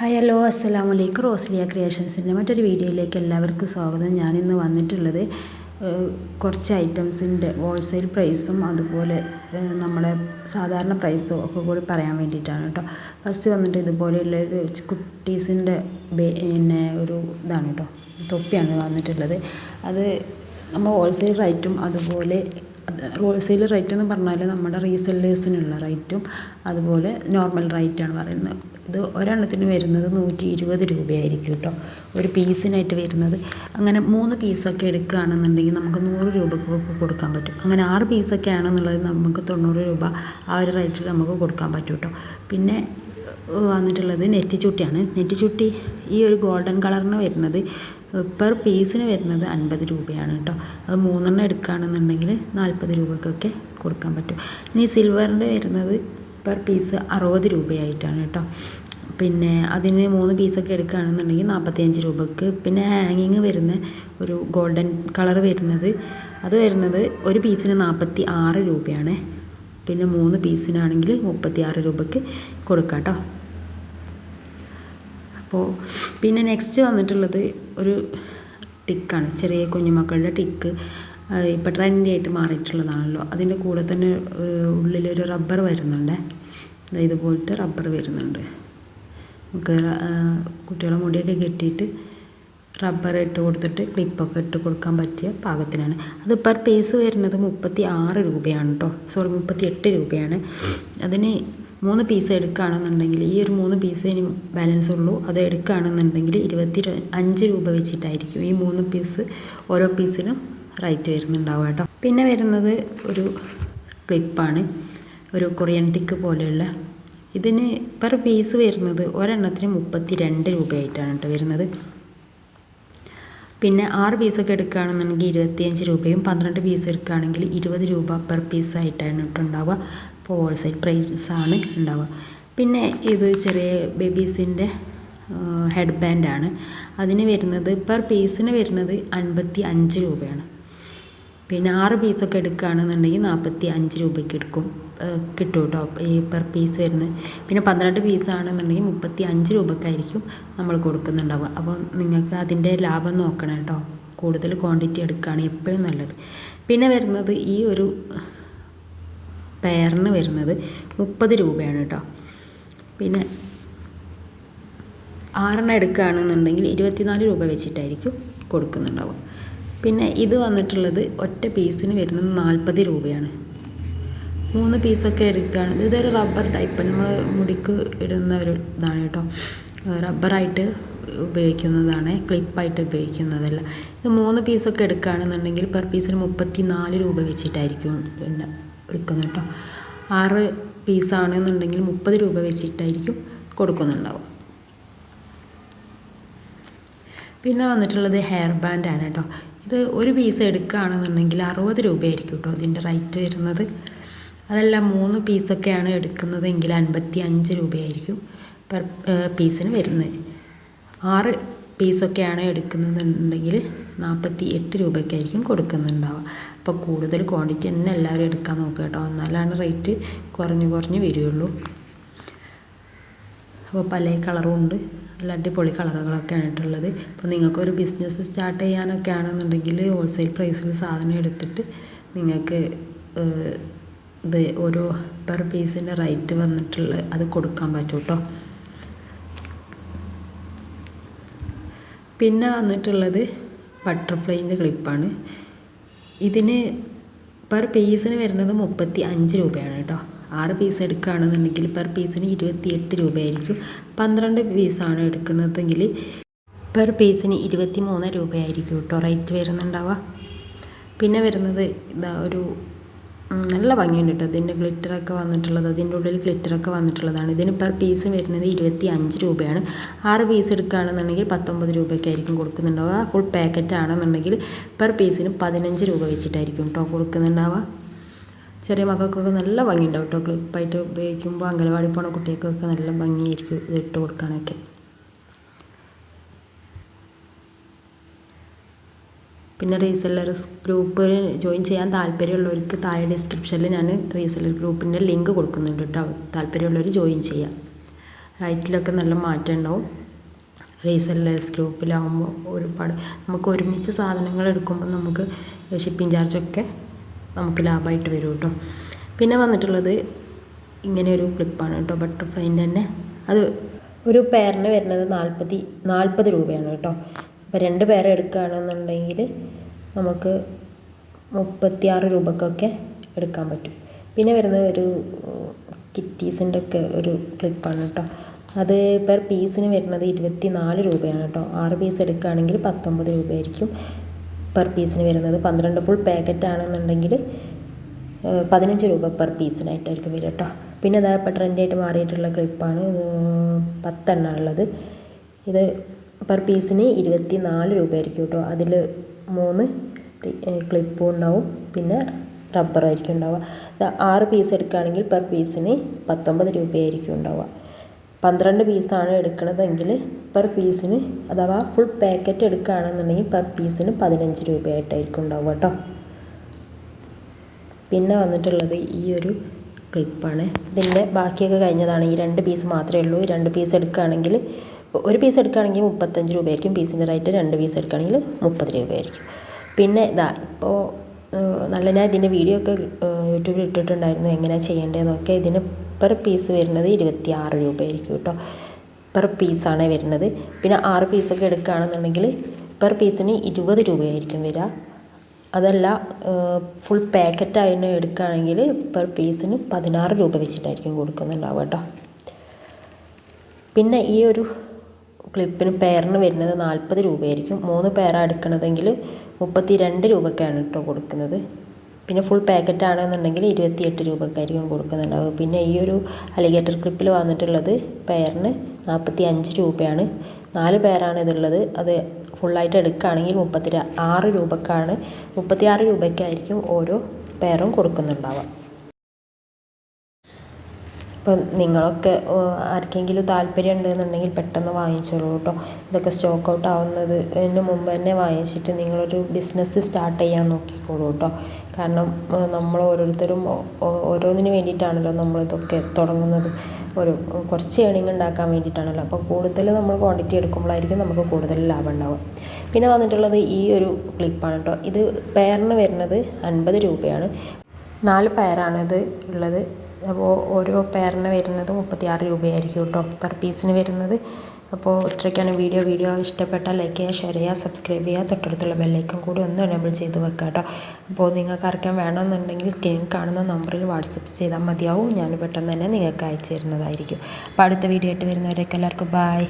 Hi hello അസ്സാം വലൈക്കും റോസ്ലിയ ക്രിയേഷൻസിന്റെ മറ്റൊരു വീഡിയോയിലേക്ക് എല്ലാവർക്കും സ്വാഗതം. ഞാനിന്ന് വന്നിട്ടുള്ളത് കുറച്ച് ഐറ്റംസിന്റെ ഹോൾസെയിൽ പ്രൈസും അതുപോലെ നമ്മുടെ സാധാരണ പ്രൈസും ഒക്കെ കൂടി പറയാൻ വേണ്ടിയിട്ടാണ് കേട്ടോ. ഫസ്റ്റ് വന്നിട്ട് ഇതുപോലെയുള്ള ഒരു കുട്ടീസിന്റെ പിന്നെ ഒരു ഇതാണ് കേട്ടോ. തൊപ്പിയാണ് വന്നിട്ടുള്ളത്. അത് നമ്മൾ ഹോൾസെയിൽ റേറ്റും അതുപോലെ ഹോൾസെയിൽ റേറ്റ് എന്ന് പറഞ്ഞാൽ നമ്മുടെ റീസെല്ലേഴ്സിനുള്ള റേറ്റും അതുപോലെ നോർമൽ റേറ്റാണ് പറയുന്നത്. ഇത് ഒരെണ്ണത്തിന് വരുന്നത് നൂറ്റി ഇരുപത് രൂപയായിരിക്കും കേട്ടോ ഒരു പീസിനായിട്ട് വരുന്നത്. അങ്ങനെ മൂന്ന് പീസൊക്കെ എടുക്കുകയാണെന്നുണ്ടെങ്കിൽ നമുക്ക് നൂറ് രൂപക്കൊക്കെ കൊടുക്കാൻ പറ്റും. അങ്ങനെ ആറ് പീസൊക്കെ ആണെന്നുള്ളത് നമുക്ക് തൊണ്ണൂറ് രൂപ ആ ഒരു റേറ്റിൽ നമുക്ക് കൊടുക്കാൻ പറ്റും കേട്ടോ പിന്നെ വന്നിട്ടുള്ളത് നെറ്റിച്ചുട്ടിയാണ്. നെറ്റിച്ചുട്ടി ഈ ഒരു ഗോൾഡൻ കളറിന് വരുന്നത് പെർ പീസിന് വരുന്നത് അൻപത് രൂപയാണ് കേട്ടോ. അത് മൂന്നെണ്ണം എടുക്കുകയാണെന്നുണ്ടെങ്കിൽ നാൽപ്പത് രൂപക്കൊക്കെ കൊടുക്കാൻ പറ്റും. ഇനി സിൽവറിന്റെ വരുന്നത് പെർ പീസ് അറുപത് രൂപയായിട്ടാണ് കേട്ടോ. പിന്നെ അതിന് മൂന്ന് പീസൊക്കെ എടുക്കുകയാണെന്നുണ്ടെങ്കിൽ നാൽപ്പത്തിയഞ്ച് രൂപക്ക്. പിന്നെ ഹാങ്ങിങ് വരുന്ന ഒരു ഗോൾഡൻ കളർ വരുന്നത് അത് വരുന്നത് ഒരു പീസിന് നാൽപ്പത്തി ആറ് രൂപയാണ്. പിന്നെ മൂന്ന് പീസിനാണെങ്കിൽ മുപ്പത്തി ആറ് രൂപയ്ക്ക് കൊടുക്കാം കേട്ടോ അപ്പോൾ പിന്നെ നെക്സ്റ്റ് വന്നിട്ടുള്ളത് ഒരു ടിക്കാണ് ചെറിയ കുഞ്ഞുമക്കളുടെ ടിക്ക് ഇപ്പോൾ ട്രെൻഡി ആയിട്ട് മാറിയിട്ടുള്ളതാണല്ലോ. അതിന്റെ കൂടെ തന്നെ ഉള്ളിലൊരു റബ്ബർ വരുന്നുണ്ട്. ഇതുപോലത്തെ റബ്ബർ വരുന്നുണ്ട്. നമുക്ക് കുട്ടികളെ മുടിയൊക്കെ കെട്ടിയിട്ട് റബ്ബർ ഇട്ട് കൊടുത്തിട്ട് ക്ലിപ്പൊക്കെ ഇട്ട് കൊടുക്കാൻ പറ്റിയ പാകത്തിനാണ്. അത് പെർ പീസ് വരുന്നത് മുപ്പത്തി ആറ് രൂപയാണ് കേട്ടോ സോറി മുപ്പത്തി എട്ട് രൂപയാണ്. അതിന് മൂന്ന് പീസ് എടുക്കുകയാണെന്നുണ്ടെങ്കിൽ ഈ ഒരു മൂന്ന് പീസ് ഇനി ബാലൻസ് ഉള്ളൂ. അത് എടുക്കുകയാണെന്നുണ്ടെങ്കിൽ ഇരുപത്തി അഞ്ച് രൂപ വെച്ചിട്ടായിരിക്കും ഈ മൂന്ന് പീസ് ഓരോ പീസിനും റൈറ്റ് വരുന്നുണ്ടാവുക കേട്ടോ പിന്നെ വരുന്നത് ഒരു ക്ലിപ്പാണ് ഒരു കൊറിയൻ ടിക്ക് പോലെയുള്ള. ഇതിന് പെർ പീസ് വരുന്നത് ഒരെണ്ണത്തിന് മുപ്പത്തി രണ്ട് രൂപയായിട്ടാണ് കേട്ടോ വരുന്നത്. പിന്നെ ആറ് പീസൊക്കെ എടുക്കുകയാണെന്നുണ്ടെങ്കിൽ ഇരുപത്തിയഞ്ച് രൂപയും പന്ത്രണ്ട് പീസ് എടുക്കുകയാണെങ്കിൽ ഇരുപത് രൂപ പെർ പീസായിട്ടാണ് ആയിട്ടാണ് ഉണ്ടാവുക. അപ്പോൾ ഹോൾസെയിൽ പ്രൈസാണ് ഉണ്ടാവുക. പിന്നെ ഇത് ചെറിയ ബേബീസിന്റെ ഹെഡ് ബാൻഡാണ് അതിന് വരുന്നത് പെർ പീസിന് വരുന്നത് അൻപത്തി അഞ്ച് രൂപയാണ്. പിന്നെ ആറ് പീസൊക്കെ എടുക്കുകയാണെന്നുണ്ടെങ്കിൽ നാൽപ്പത്തി അഞ്ച് രൂപയ്ക്ക് എടുക്കും. കിട്ടും കേട്ടോ ഈ പെർ പീസ് വരുന്നത്. പിന്നെ പന്ത്രണ്ട് പീസാണെന്നുണ്ടെങ്കിൽ മുപ്പത്തി അഞ്ച് രൂപക്കായിരിക്കും നമ്മൾ കൊടുക്കുന്നുണ്ടാവുക. അപ്പോൾ നിങ്ങൾക്ക് അതിന്റെ ലാഭം നോക്കണം കേട്ടോ. കൂടുതൽ ക്വാണ്ടിറ്റി എടുക്കുകയാണ് എപ്പോഴും നല്ലത്. പിന്നെ വരുന്നത് ഈ ഒരു പെയറിന് വരുന്നത് മുപ്പത് രൂപയാണ് കേട്ടോ. പിന്നെ ആറെണ്ണം എടുക്കുകയാണെന്നുണ്ടെങ്കിൽ ഇരുപത്തിനാല് രൂപ വെച്ചിട്ടായിരിക്കും കൊടുക്കുന്നുണ്ടാവുക. പിന്നെ ഇത് വന്നിട്ടുള്ളത് ഒറ്റ പീസിന് വരുന്നത് നാൽപ്പത് രൂപയാണ്. മൂന്ന് പീസൊക്കെ എടുക്കുകയാണ്. ഇതൊരു റബ്ബർ ടൈപ്പ് നമ്മൾ മുടിക്ക് ഇടുന്ന ഒരു ഇതാണ് കേട്ടോ. റബ്ബറായിട്ട് ഉപയോഗിക്കുന്നതാണ് ക്ലിപ്പായിട്ട് ഉപയോഗിക്കുന്നതല്ല. ഇത് മൂന്ന് പീസൊക്കെ എടുക്കുകയാണെന്നുണ്ടെങ്കിൽ പെർ പീസിന് മുപ്പത്തി നാല് രൂപ വെച്ചിട്ടായിരിക്കും എടുക്കുന്നത് കേട്ടോ. ആറ് പീസാണെന്നുണ്ടെങ്കിൽ മുപ്പത് രൂപ വെച്ചിട്ടായിരിക്കും കൊടുക്കുന്നുണ്ടാവുക. പിന്നെ വന്നിട്ടുള്ളത് ഹെയർ ബാൻഡാണ് കേട്ടോ. ഇത് ഒരു പീസ് എടുക്കുകയാണെന്നുണ്ടെങ്കിൽ അറുപത് രൂപയായിരിക്കും കേട്ടോ ഇതിന്റെ റേറ്റ് വരുന്നത്. അതല്ല മൂന്ന് പീസൊക്കെയാണ് എടുക്കുന്നതെങ്കിൽ അൻപത്തി അഞ്ച് രൂപയായിരിക്കും പെർ പീസിന് വരുന്നത്. ആറ് പീസൊക്കെയാണ് എടുക്കുന്നതെന്നുണ്ടെങ്കിൽ നാൽപ്പത്തി എട്ട് രൂപയ്ക്കായിരിക്കും കൊടുക്കുന്നുണ്ടാവുക. അപ്പോൾ കൂടുതൽ ക്വാണ്ടിറ്റി തന്നെ എല്ലാവരും എടുക്കാൻ നോക്കുക കേട്ടോ. എന്നാലാണ് റേറ്റ് കുറഞ്ഞ് കുറഞ്ഞ് വരികയുള്ളൂ അപ്പോൾ പല കളറും ഉണ്ട്. നല്ല അടിപൊളി കളറുകളൊക്കെ ആയിട്ടുള്ളത് അപ്പോൾ നിങ്ങൾക്കൊരു ബിസിനസ് സ്റ്റാർട്ട് ചെയ്യാനൊക്കെ ആണെന്നുണ്ടെങ്കിൽ ഹോൾസെയിൽ പ്രൈസിൽ സാധനം എടുത്തിട്ട് നിങ്ങൾക്ക് ഇത് ഓരോ പെർ പീസിന്റെ റേറ്റ് വന്നിട്ടുള്ള അത് കൊടുക്കാൻ പറ്റും കേട്ടോ പിന്നെ വന്നിട്ടുള്ളത് ബട്ടർഫ്ലൈന്റെ ക്ലിപ്പാണ് ഇതിന് പെർ പീസിന് വരുന്നത് മുപ്പത്തി അഞ്ച് രൂപയാണ് കേട്ടോ. ആറ് പീസ് എടുക്കുകയാണെന്നുണ്ടെങ്കിൽ പെർ പീസിന് ഇരുപത്തി എട്ട് രൂപയായിരിക്കും. പന്ത്രണ്ട് പീസാണ് എടുക്കുന്നതെങ്കിൽ പെർ പീസിന് ഇരുപത്തി മൂന്ന് രൂപയായിരിക്കും കേട്ടോ. റേറ്റ് വരുന്നുണ്ടാവുക. പിന്നെ വരുന്നത് ഇതാ ഒരു നല്ല ഭംഗിയുണ്ട് കേട്ടോ ഇതിന്റെ ഗ്ലിറ്ററൊക്കെ വന്നിട്ടുള്ളത് അതിന്റെ ഉള്ളിൽ ഗ്ലിറ്ററൊക്കെ വന്നിട്ടുള്ളതാണ്. ഇതിന് പെർ പീസ് വരുന്നത് ഇരുപത്തി അഞ്ച് രൂപയാണ്. ആറ് പീസ് എടുക്കുകയാണെന്നുണ്ടെങ്കിൽ പത്തൊമ്പത് രൂപയ്ക്കായിരിക്കും കൊടുക്കുന്നുണ്ടാവുക. ഫുൾ പാക്കറ്റ് ആണെന്നുണ്ടെങ്കിൽ പെർ പീസിന് പതിനഞ്ച് രൂപ വെച്ചിട്ടായിരിക്കും കേട്ടോ കൊടുക്കുന്നുണ്ടാവുക. ചെറിയ മക്കൾക്കൊക്കെ നല്ല ഭംഗിയുണ്ടാവും കേട്ടോ ക്ലിപ്പായിട്ട് ഉപയോഗിക്കുമ്പോൾ അംഗനവാടി പോണ കുട്ടികൾക്കൊക്കെ നല്ല ഭംഗിയായിരിക്കും ഇത് ഇട്ട് കൊടുക്കാനൊക്കെ. പിന്നെ റീസെല്ലേഴ്സ് ഗ്രൂപ്പിൽ ജോയിൻ ചെയ്യാൻ താല്പര്യമുള്ളവർക്ക് താഴെ ഡിസ്ക്രിപ്ഷനിൽ ഞാൻ റീസെല്ലർ ഗ്രൂപ്പിന്റെ ലിങ്ക് കൊടുക്കുന്നുണ്ട് കേട്ടോ താല്പര്യമുള്ളവർ ജോയിൻ ചെയ്യാം. റൈറ്റിലൊക്കെ നല്ല മാറ്റം ഉണ്ടാവും. റീസെല്ലേഴ്സ് ഗ്രൂപ്പിലാകുമ്പോൾ ഒരുപാട് നമുക്ക് ഒരുമിച്ച് സാധനങ്ങൾ എടുക്കുമ്പോൾ നമുക്ക് ഷിപ്പിംഗ് ചാർജൊക്കെ നമുക്ക് ലാഭമായിട്ട് വരും കേട്ടോ പിന്നെ വന്നിട്ടുള്ളത് ഇങ്ങനെ ഒരു ക്ലിപ്പാണ് കേട്ടോ ബട്ടർഫ്ലൈന്റെ തന്നെ. അത് ഒരു പെയറിന് വരുന്നത് നാൽപ്പത്തി നാൽപ്പത് രൂപയാണ് കേട്ടോ അപ്പോൾ രണ്ട് പേരെ എടുക്കുകയാണെന്നുണ്ടെങ്കിൽ നമുക്ക് മുപ്പത്തിയാറ് രൂപക്കൊക്കെ എടുക്കാൻ പറ്റും. പിന്നെ വരുന്ന ഒരു കിറ്റീസിന്റെ ഒക്കെ ഒരു ക്ലിപ്പാണ് കേട്ടോ. അത് പെർ പീസിന് വരുന്നത് ഇരുപത്തി നാല് രൂപയാണ് കേട്ടോ. ആറ് പീസ് എടുക്കുകയാണെങ്കിൽ പത്തൊമ്പത് രൂപയായിരിക്കും. പെർ പീസിന് വരുന്നത് പന്ത്രണ്ട് ഫുൾ പാക്കറ്റ് ആണെന്നുണ്ടെങ്കിൽ പതിനഞ്ച് രൂപ പെർ പീസിനായിട്ടായിരിക്കും വരിക കേട്ടോ. പിന്നെ അതാ ഇപ്പോൾ ട്രെൻഡായിട്ട് മാറിയിട്ടുള്ള ക്ലിപ്പാണ് പത്തെണ്ണ ഉള്ളത്. ഇത് പെർ പീസിന് ഇരുപത്തി നാല് രൂപയായിരിക്കും കേട്ടോ. അതിൽ മൂന്ന് ക്ലിപ്പും ഉണ്ടാവും. പിന്നെ റബ്ബറായിരിക്കും ഉണ്ടാവുക. ആറ് പീസ് എടുക്കുകയാണെങ്കിൽ പെർ പീസിന് പത്തൊമ്പത് രൂപയായിരിക്കും ഉണ്ടാവുക. പന്ത്രണ്ട് പീസാണ് എടുക്കുന്നതെങ്കിൽ പെർ പീസിന് അഥവാ ഫുൾ പാക്കറ്റ് എടുക്കുകയാണെന്നുണ്ടെങ്കിൽ പെർ പീസിന് പതിനഞ്ച് രൂപയായിട്ടായിരിക്കും ഉണ്ടാവുക കേട്ടോ. പിന്നെ വന്നിട്ടുള്ളത് ഈ ഒരു ക്ലിപ്പാണ് ഇതിന്റെ ബാക്കിയൊക്കെ കഴിഞ്ഞതാണ്. ഈ രണ്ട് പീസ് മാത്രമേ ഉള്ളൂ. രണ്ട് പീസ് എടുക്കുകയാണെങ്കിൽ ഒരു പീസ് എടുക്കുകയാണെങ്കിൽ മുപ്പത്തഞ്ച് രൂപയായിരിക്കും. പീസിന്റെ റേറ്റ് രണ്ട് പീസ് എടുക്കുകയാണെങ്കിൽ മുപ്പത് രൂപയായിരിക്കും. പിന്നെ ഇതാ ഇപ്പോൾ നല്ല ഞാൻ ഇതിന്റെ വീഡിയോ ഒക്കെ യൂട്യൂബിൽ ഇട്ടിട്ടുണ്ടായിരുന്നു. എങ്ങനെയാണ് ചെയ്യേണ്ടതെന്നൊക്കെ. ഇതിന് പെർ പീസ് വരുന്നത് ഇരുപത്തി ആറ് രൂപയായിരിക്കും കേട്ടോ. പെർ പീസാണ് വരുന്നത്. പിന്നെ ആറ് പീസൊക്കെ എടുക്കുകയാണെന്നുണ്ടെങ്കിൽ പെർ പീസിന് ഇരുപത് രൂപയായിരിക്കും വരിക. അതല്ല ഫുൾ പാക്കറ്റായിട്ട് എടുക്കുകയാണെങ്കിൽ പെർ പീസിന് പതിനാറ് രൂപ വെച്ചിട്ടായിരിക്കും കൊടുക്കുന്നുണ്ടാവുക കേട്ടോ. പിന്നെ ഈ ഒരു ക്ലിപ്പിന് പെയറിന് വരുന്നത് നാൽപ്പത് രൂപയായിരിക്കും. മൂന്ന് പെയറാണ് എടുക്കണതെങ്കിൽ മുപ്പത്തി രണ്ട് രൂപയ്ക്കാണ് കേട്ടോ കൊടുക്കുന്നത്. പിന്നെ ഫുൾ പാക്കറ്റ് ആണെന്നുണ്ടെങ്കിൽ ഇരുപത്തിയെട്ട് രൂപക്കായിരിക്കും കൊടുക്കുന്നുണ്ടാവുക പിന്നെ ഈ ഒരു അലിഗേറ്റർ ക്ലിപ്പിൽ വന്നിട്ടുള്ളത് പെയറിന് നാൽപ്പത്തി അഞ്ച് രൂപയാണ്. നാല് പേരാണ് ഇതുള്ളത്. അത് ഫുള്ളായിട്ട് എടുക്കുകയാണെങ്കിൽ മുപ്പത്തി ആറ് രൂപക്കാണ്. മുപ്പത്തി ആറ് രൂപയ്ക്കായിരിക്കും ഓരോ പേറും കൊടുക്കുന്നുണ്ടാവുക. ഇപ്പം നിങ്ങളൊക്കെ ആർക്കെങ്കിലും താല്പര്യം ഉണ്ടെന്നുണ്ടെങ്കിൽ പെട്ടെന്ന് വാങ്ങിച്ചോളൂ കേട്ടോ ഇതൊക്കെ സ്റ്റോക്ക് ഔട്ട് ആവുന്നതിന് മുമ്പ് തന്നെ വാങ്ങിച്ചിട്ട് നിങ്ങളൊരു ബിസിനസ് സ്റ്റാർട്ട് ചെയ്യാൻ നോക്കിക്കോളൂ കേട്ടോ കാരണം നമ്മൾ ഓരോരുത്തരും ഓരോന്നിന് വേണ്ടിയിട്ടാണല്ലോ നമ്മളിതൊക്കെ തുടങ്ങുന്നത്. ഒരു കുറച്ച് ഏണിങ് ഉണ്ടാക്കാൻ വേണ്ടിയിട്ടാണല്ലോ. അപ്പോൾ കൂടുതൽ നമ്മൾ ക്വാണ്ടിറ്റി എടുക്കുമ്പോഴായിരിക്കും നമുക്ക് കൂടുതൽ ലാഭം ഉണ്ടാവുക. പിന്നെ വന്നിട്ടുള്ളത് ഈ ഒരു ക്ലിപ്പാണ് കേട്ടോ ഇത് പെയറിന് വരുന്നത് അൻപത് രൂപയാണ്. നാല് പെയറാണിത് ഉള്ളത്. അപ്പോൾ ഓരോ പെയറിന് വരുന്നത് മുപ്പത്തിയാറ് രൂപയായിരിക്കും കേട്ടോ പെർ പീസിന് വരുന്നത്. അപ്പോൾ ഇത്രയ്ക്കാണ് വീഡിയോ. വീഡിയോ ഇഷ്ടപ്പെട്ടാൽ ലൈക്ക് ചെയ്യുക ഷെയർ ചെയ്യുക സബ്സ്ക്രൈബ് ചെയ്യുക. തൊട്ടടുത്തുള്ള ബെല്ലൈക്കൺ കൂടി ഒന്ന് എനേബിൾ ചെയ്ത് വെക്കുക കേട്ടോ. അപ്പോൾ നിങ്ങൾക്ക് ആർക്കാൻ വേണമെന്നുണ്ടെങ്കിൽ സ്ക്രീനിൽ കാണുന്ന നമ്പറിൽ വാട്സപ്പ് ചെയ്താൽ മതിയാവും. ഞാൻ പെട്ടെന്ന് തന്നെ നിങ്ങൾക്ക് അയച്ചു തരുന്നതായിരിക്കും. അപ്പോൾ അടുത്ത വീഡിയോ ആയിട്ട് വരുന്നവരൊക്കെ എല്ലാവർക്കും ബായ്